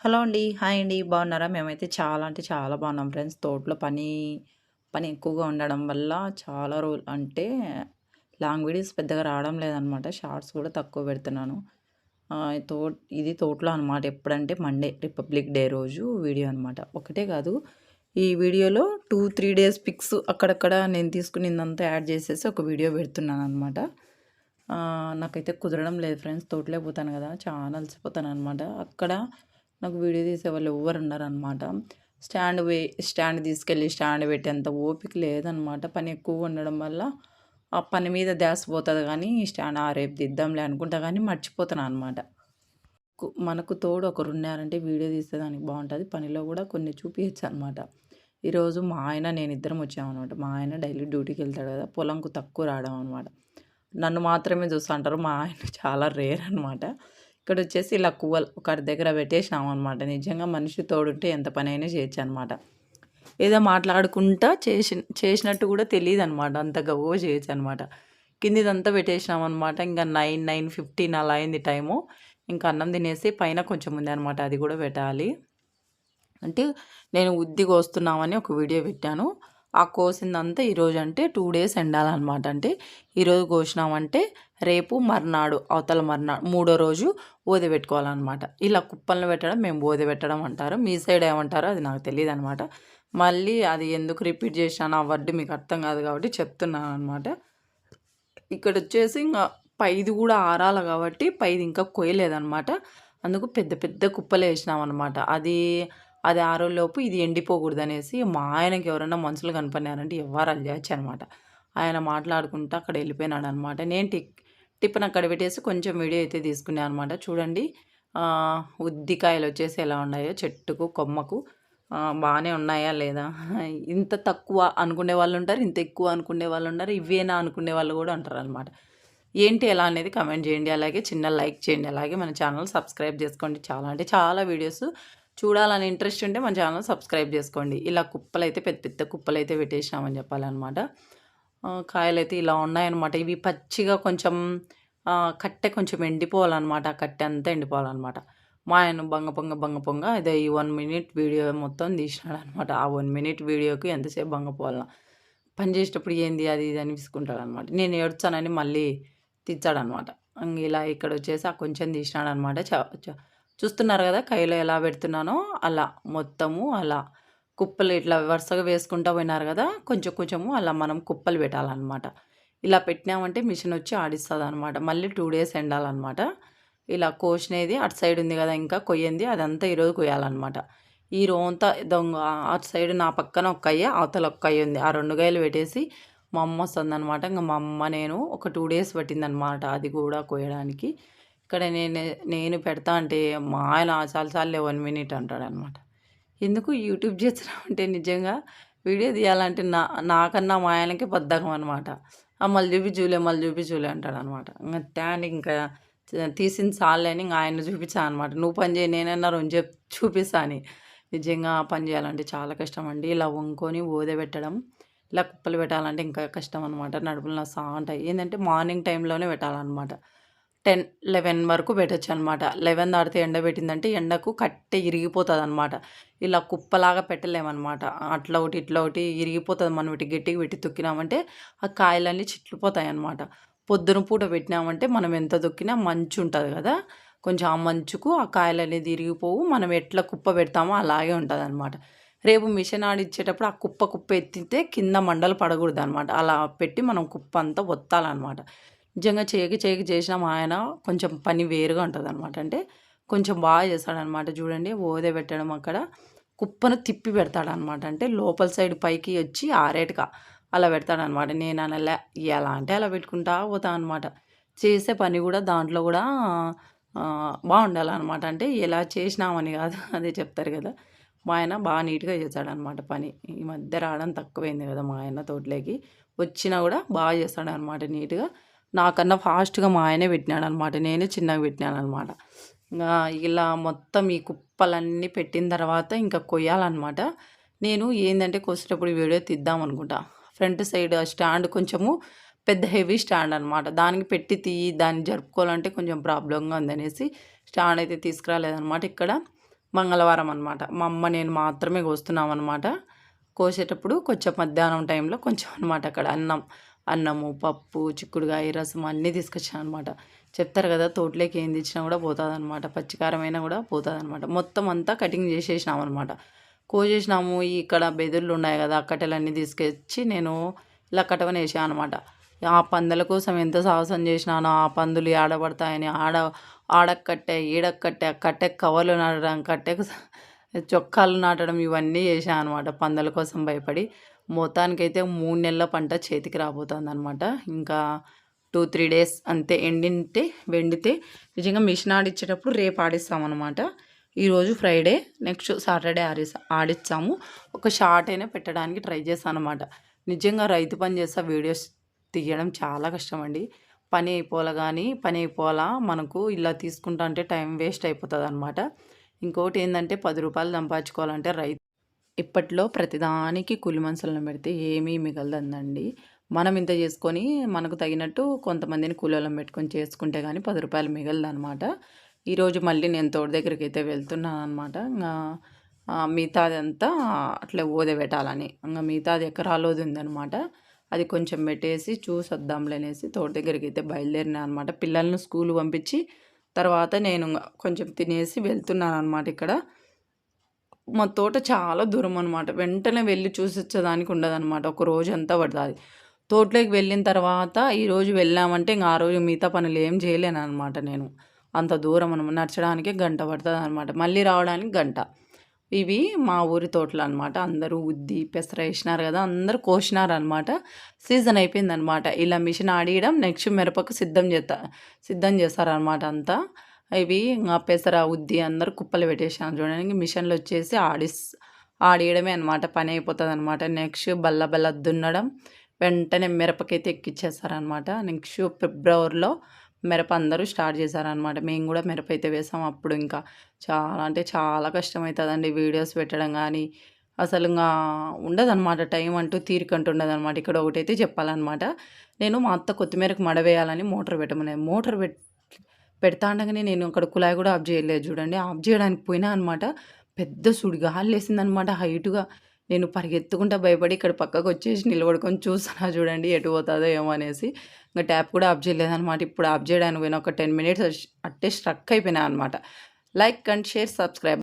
Hello అండి. Hi అండి. బాగున్నారా? మేమైతే చాలా అంటే చాలా బాగున్నాం ఫ్రెండ్స్. తోటలో పని, పని ఎక్కువగా ఉండడం వల్ల చాలా రోజులు అంటే లాంగ్ వీడియోస్ పెద్దగా రావడం లేదనమాట. షార్ట్స్ కూడా తక్కువ పెడుతున్నాను. తో ఇది తోటలో అనమాట. ఎప్పుడంటే మండే రిపబ్లిక్ డే రోజు వీడియో అనమాట. ఒకటే కాదు ఈ వీడియోలో 2, 3 డేస్ పిక్స్ అక్కడక్కడ నేను తీసుకునిందంతా యాడ్ చేసేసి ఒక వీడియో పెడుతున్నాను అనమాట నాకైతే కుదరడం లేదు ఫ్రెండ్స్. తోటలే పోతాను కదా! చాలా అలసిపోతాననమాట. అక్కడ నాకు వీడియో తీసేవాళ్ళు ఎవ్వరు ఉన్నారనమాట స్టాండ్ వే స్టాండ్ తీసుకెళ్ళి స్టాండ్ పెట్టేంత ఓపిక లేదనమాట. పని ఎక్కువగా ఉండడం వల్ల ఆ పని మీద ధ్యాస పోతుంది కానీ స్టాండ్ ఆ రేపు తీద్దాంలే అనుకుంటా కానీ మర్చిపోతున్నాను అనమాట మనకు తోడు ఒకరు ఉన్నారంటే వీడియో తీసేదానికి బాగుంటుంది పనిలో కూడా కొన్ని చూపించచ్చు అనమాట ఈరోజు మా ఆయన నేను ఇద్దరం వచ్చామనమాట. మా ఆయన డైలీ డ్యూటీకి వెళ్తాడు కదా! పొలంకు తక్కువ రావడం అనమాట. నన్ను మాత్రమే చూస్తూ అంటారు మా ఆయన చాలా రేర్ అనమాట. ఇక్కడ వచ్చేసి ఇలా కువ్వలు ఒకటి దగ్గర పెట్టేసినాం అనమాట నిజంగా మనిషి తోడుంటే ఎంత పనైనా చేయొచ్చనమాట. ఏదో మాట్లాడుకుంటా చేసి చేసినట్టు కూడా తెలియదు అనమాట అంత గవ్వో చేయొచ్చు అనమాట కిందిదంతా పెట్టేసినామనమాట. ఇంక 9, 9:15 అలా అయింది టైము. ఇంకా అన్నం తినేసి పైన కొంచెం ఉంది అనమాట అది కూడా పెట్టాలి. అంటే నేను ఉద్ది కోస్తున్నామని ఒక వీడియో పెట్టాను. ఆ కోసిందంతా ఈరోజు అంటే టూ డేస్ ఎండాలన్నమాట. అంటే ఈరోజు కోసినామంటే రేపు మర్నాడు అవతల మర్నాడు మూడో రోజు ఓది పెట్టుకోవాలన్నమాట. ఇలా కుప్పలను పెట్టడం మేము ఓది పెట్టడం అంటారు. మీ సైడ్ ఏమంటారో అది నాకు తెలియదు అనమాట మళ్ళీ అది ఎందుకు రిపీట్ చేశాను ఆ వర్డ్ మీకు అర్థం కాదు కాబట్టి చెప్తున్నాను అనమాట ఇక్కడ వచ్చేసి ఇంకా పైది కూడా ఆరాల కాబట్టి పైది ఇంకా కొయ్యలేదనమాట. అందుకు పెద్ద పెద్ద కుప్పలు వేసినాం అనమాట అది అది ఆరోలోపు ఇది ఎండిపోకూడదనేసి మా ఆయనకి ఎవరైనా మనుషులు కనపడినారంటే ఎవ్వరాలు చేయొచ్చనమాట. ఆయన మాట్లాడుకుంటా అక్కడ వెళ్ళిపోయినాడనమాట. నేను టి టిఫిన్ అక్కడ పెట్టేసి కొంచెం వీడియో అయితే తీసుకున్నాను అనమాట. చూడండి ఉద్దికాయలు వచ్చేసి ఎలా ఉన్నాయో చెట్టుకు, కొమ్మకు బాగానే ఉన్నాయా లేదా? ఇంత తక్కువ అనుకునే వాళ్ళు ఉంటారు ఇంత ఎక్కువ అనుకునే వాళ్ళు ఉంటారు ఇవేనా అనుకునే వాళ్ళు కూడా ఉంటారనమాట. ఏంటి ఎలా అనేది కమెంట్ చేయండి. అలాగే చిన్న లైక్ చేయండి. అలాగే మన ఛానల్ సబ్స్క్రైబ్ చేసుకోండి. చాలా అంటే చాలా వీడియోస్ చూడాలని ఇంట్రెస్ట్ ఉంటే మన ఛానల్ సబ్స్క్రైబ్ చేసుకోండి. ఇలా కుప్పలు అయితే పెద్ద పెద్ద కుప్పలు అయితే పెట్టేసినామని చెప్పాలనమాట. కాయలు కాయలైతే ఇలా ఉన్నాయన్నమాట. ఇవి పచ్చిగా కొంచెం కట్టె కొంచెం ఎండిపోవాలనమాట. ఆ కట్టె అంతా ఎండిపోవాలనమాట. మా ఆయన బంగ పొంగ బంగ పొంగ అదే ఈ వన్ మినిట్ వీడియో మొత్తం తీసినాడనమాట. ఆ వన్ మినిట్ వీడియోకి ఎంతసేపు బంగపోవాలన. పని చేసేటప్పుడు ఏంది అది ఇది అని విసుకుంటాడనమాట. నేను ఏడ్చానని మళ్ళీ తెచ్చాడనమాట ఇలా ఇక్కడ వచ్చేసి ఆ కొంచెం తీసినాడనమాట. చూస్తున్నారు కదా! కైలో ఎలా పెడుతున్నానో అలా మొత్తము అలా కుప్పలు ఇట్లా వరుసగా వేసుకుంటా పోయినారు కదా! కొంచెం కొంచెము అలా మనం కుప్పలు పెట్టాలన్నమాట ఇలా పెట్టినామంటే మిషన్ వచ్చి ఆడిస్తుంది అనమాట మళ్ళీ టూ డేస్ ఎండాలన్నమాట ఇలా కోసినది అటు సైడ్ ఉంది కదా! ఇంకా కొయ్యింది అదంతా ఈరోజు కొయ్యాలనమాట. ఈ రోంతా దొంగ అటు సైడ్ నా పక్కన ఒక కయ్య, అవతల ఒక కయ్య ఉంది. ఆ రెండు కాయలు పెట్టేసి మా అమ్మ వస్తుందనమాట. ఇంకా మా అమ్మ నేను ఒక టూ డేస్ పట్టిందనమాట అది కూడా కొయ్యడానికి ఇక్కడ నేను నేను పెడతా అంటే మా ఆయన చాలు చాలులే 1 మినిట్ అంటాడనమాట. ఎందుకు యూట్యూబ్ చేస్తున్నావంటే నిజంగా వీడియో తీయాలంటే నా నాకన్నా మా ఆయనకే బద్ధకం అనమాట. ఆ! మళ్ళీ చూపించులే, మళ్ళీ చూపించులే అంటాడనమాట. ఇంగ త్యానికి ఇంకా తీసింది చాలులే అని ఇంకా ఆయన చూపించా అనమాట. నువ్వు పని చేయి నేనన్నా రెండు చెప్ చూపిస్తా అని. నిజంగా పని చేయాలంటే చాలా కష్టం అండి ఇలా వంకొని ఓదబెట్టడం పెట్టడం, ఇలా కుప్పలు పెట్టాలంటే ఇంకా కష్టం అనమాట. నడుపులు నొస్తా ఉంటాయి. ఏంటంటే మార్నింగ్ టైంలోనే పెట్టాలనమాట. 10, 11 వరకు పెట్టొచ్చనమాట. 11 దాటితే ఎండ పెట్టిందంటే ఎండకు కట్టె అనమాట ఇలా కుప్పలాగా పెట్టలేమనమాట. అట్లా ఒకటి, ఇట్లా ఒకటి ఇరిగిపోతుంది మనం ఇటు గట్టిగా పెట్టి తొక్కినామంటే ఆ కాయలన్నీ చిట్లిపోతాయనమాట. పొద్దున పూట పెట్టినామంటే మనం ఎంత తొక్కినా మంచు ఉంటుంది కదా! కొంచెం ఆ మంచుకు ఆ కాయలు అనేది ఇరిగిపోవు. మనం ఎట్లా కుప్ప పెడతామో అలాగే ఉంటదనమాట. రేపు మిషన్ ఆడిచ్చేటప్పుడు ఆ కుప్ప కుప్ప ఎత్తితే కింద మండలు పడకూడదు అనమాట అలా పెట్టి మనం కుప్ప అంతా ఒత్తాలన్నమాట నిజంగా చేయక చేయక చేసినాం ఆయన కొంచెం పని వేరుగా ఉంటుంది అనమాట అంటే కొంచెం బాగా చేస్తాడనమాట. చూడండి ఓదే పెట్టడం అక్కడ కుప్పను తిప్పి పెడతాడనమాట. అంటే లోపల సైడ్ పైకి వచ్చి ఆరేటుగా అలా పెడతాడనమాట. నేను అనలే ఎలా అంటే అలా పెట్టుకుంటా పోతా అనమాట. చేసే పని కూడా దాంట్లో కూడా బాగుండాలన్నమాట అంటే ఎలా చేసినామని కాదు అదే చెప్తారు కదా! మా ఆయన బాగా నీట్‌గా చేస్తాడనమాట పని. ఈ మధ్య రావడం తక్కువైంది కదా! మా ఆయన తోటలోకి. వచ్చినా కూడా బాగా చేస్తాడనమాట నీట్‌గా. నాకన్నా ఫాస్ట్‌గా మా ఆయనే పెట్టినాడనమాట. నేనే చిన్నగా పెట్టినాననమాట. ఇంకా ఇలా మొత్తం ఈ కుప్పలన్నీ పెట్టిన తర్వాత ఇంకా కొయ్యాలనమాట. నేను ఏంటంటే కోసేటప్పుడు వీడియో తీద్దామనుకుంటా. ఫ్రంట్ సైడ్ స్టాండ్ కొంచెము పెద్ద హెవీ స్టాండ్ అనమాట. దానికి పెట్టి తీయి దాన్ని జరుపుకోవాలంటే కొంచెం ప్రాబ్లంగా ఉందనేసి స్టాండ్ అయితే తీసుకురాలేదనమాట. ఇక్కడ మంగళవారం అనమాట మా అమ్మ నేను మాత్రమే కోస్తున్నాం అనమాట కోసేటప్పుడు కొంచెం మధ్యాహ్నం టైంలో కొంచెం అనమాట అక్కడ అన్నం అన్నము పప్పు చిక్కుడుగాయ రసం అన్నీ తీసుకొచ్చాను అనమాట చెప్తారు కదా తోటలోకి ఏం తెచ్చినా కూడా పోతుంది అనమాట పచ్చికారమైనా కూడా పోతుంది అనమాట మొత్తం అంతా కటింగ్ చేసేసినాం అనమాట కోసేసినాము ఇక్కడ బెదుర్లు ఉన్నాయి కదా కట్టెలన్నీ తీసుకొచ్చి నేను ఇలా కట్టవని వేసాను అనమాట ఆ పందుల కోసం ఎంత సాహసం చేసినానో ఆ పందులు ఆడబడతాయని ఆడ ఆడక్కట్టే ఈడక్కట్టే కట్టె కవర్లు నడడం కట్టెకు చొక్కాలు నాటడం ఇవన్నీ చేశాను అనమాట పందల కోసం భయపడి. మొత్తానికైతే మూడు నెలల పంట చేతికి రాబోతుంది అనమాట ఇంకా టూ త్రీ డేస్ అంతే ఎండింటే వెండితే నిజంగా మిషన్ ఆడిచ్చేటప్పుడు రేపు ఆడిస్తామన్నమాట. ఈరోజు ఫ్రైడే నెక్స్ట్ సాటర్డే ఆడిస్తా ఆడిస్తాము ఒక షార్ట్ అయినా పెట్టడానికి ట్రై చేస్తాను అనమాట నిజంగా రైతు పని చేస్తా వీడియోస్ తీయడం చాలా కష్టం అండి పని అయిపోలా కానీ పని అయిపోలా మనకు ఇలా తీసుకుంటా అంటే టైం వేస్ట్ అయిపోతుంది అనమాట ఇంకోటి ఏంటంటే పది రూపాయలు సంపాదించుకోవాలంటే రైతు ఇప్పట్లో ప్రతిదానికి కూలి మనుషులను పెడితే ఏమీ మిగలదండి మనం ఇంత చేసుకొని మనకు తగినట్టు కొంతమందిని కూలీలను పెట్టుకొని చేసుకుంటే కానీ పది రూపాయలు మిగలదనమాట ఈరోజు మళ్ళీ నేను తోట దగ్గరికి అయితే వెళ్తున్నాను అనమాట ఇంకా మిగతాది అంతా అట్లా ఓదే పెట్టాలని. ఇంకా మిగతాది ఎకరాలోది ఉందనమాట అది కొంచెం పెట్టేసి చూసి అనేసి తోట దగ్గరికి అయితే బయలుదేరినా అనమాట పిల్లల్ని స్కూల్ పంపించి తర్వాత నేను కొంచెం తినేసి వెళ్తున్నాను అనమాట ఇక్కడ. మా తోట చాలా దూరం అనమాట వెంటనే వెళ్ళి చూసి వచ్చేదానికి ఉండదన్నమాట. ఒక రోజు అంతా పడుతుంది. తోటలోకి వెళ్ళిన తర్వాత ఈరోజు వెళ్ళామంటే ఇంకా ఆ రోజు మిగతా పనులు ఏం చేయలేను అనమాట నేను. అంత దూరం అనమాట నడచడానికి గంట పడుతుంది అనమాట మళ్ళీ రావడానికి గంట. ఇవి మా ఊరి తోటలు అనమాట అందరూ ఉద్ది పెసర వేసినారు కదా అందరూ కోసినారు అనమాట సీజన్ అయిపోయిందనమాట. ఇలా మిషన్ ఆడియడం నెక్స్ట్ మిరపకు సిద్ధం చేస్తా సిద్ధం చేస్తారనమాట అంతా. ఇవి ఇంకా పెసర ఉద్ది అందరూ కుప్పలు పెట్టేసాను చూడడానికి మిషన్లు వచ్చేసి ఆడిస్ ఆడియడమే అనమాట. పని అయిపోతుంది అనమాట నెక్స్ట్ బల్ల బల్ల దున్నడం వెంటనే మిరపకైతే ఎక్కిచ్చేస్తారనమాట. నెక్స్ట్ ఫిబ్రవరిలో మిరప అందరూ స్టార్ట్ చేశారనమాట మేము కూడా మిరప అయితే వేసాం అప్పుడు ఇంకా. చాలా అంటే చాలా కష్టమవుతుందండి వీడియోస్ పెట్టడం కానీ అసలు ఇంకా ఉండదన్నమాట. టైం అంటూ తీరికంటూ ఉండదన్నమాట. ఇక్కడ ఒకటైతే చెప్పాలన్నమాట. నేను మా అత్త కొత్తిమీరకు మడవేయాలని మోటార్ పెట్టమన్నాను మోటార్ పెట్ పెడతా ఉండగానే నేను అక్కడ కుళాయి కూడా ఆఫ్ చేయలేదు చూడండి. ఆఫ్ చేయడానికి పోయినా అనమాట పెద్ద సుడిగాలు వేసిందనమాట హైట్గా. నేను పరిగెత్తుకుంటా భయపడి ఇక్కడ పక్కకు వచ్చేసి నిలబడుకొని చూస్తున్నా చూడండి ఎటు పోతుందో ఏమో అనేసి. ఇంకా ట్యాప్ కూడా ఆఫ్ చేయలేదన్నమాట. ఇప్పుడు ఆఫ్ చేయడానికి పోయిన ఒక టెన్ మినిట్స్ అట్టే స్ట్రక్ అయిపోయినా అనమాట లైక్ అండ్ షేర్ సబ్స్క్రైబ్.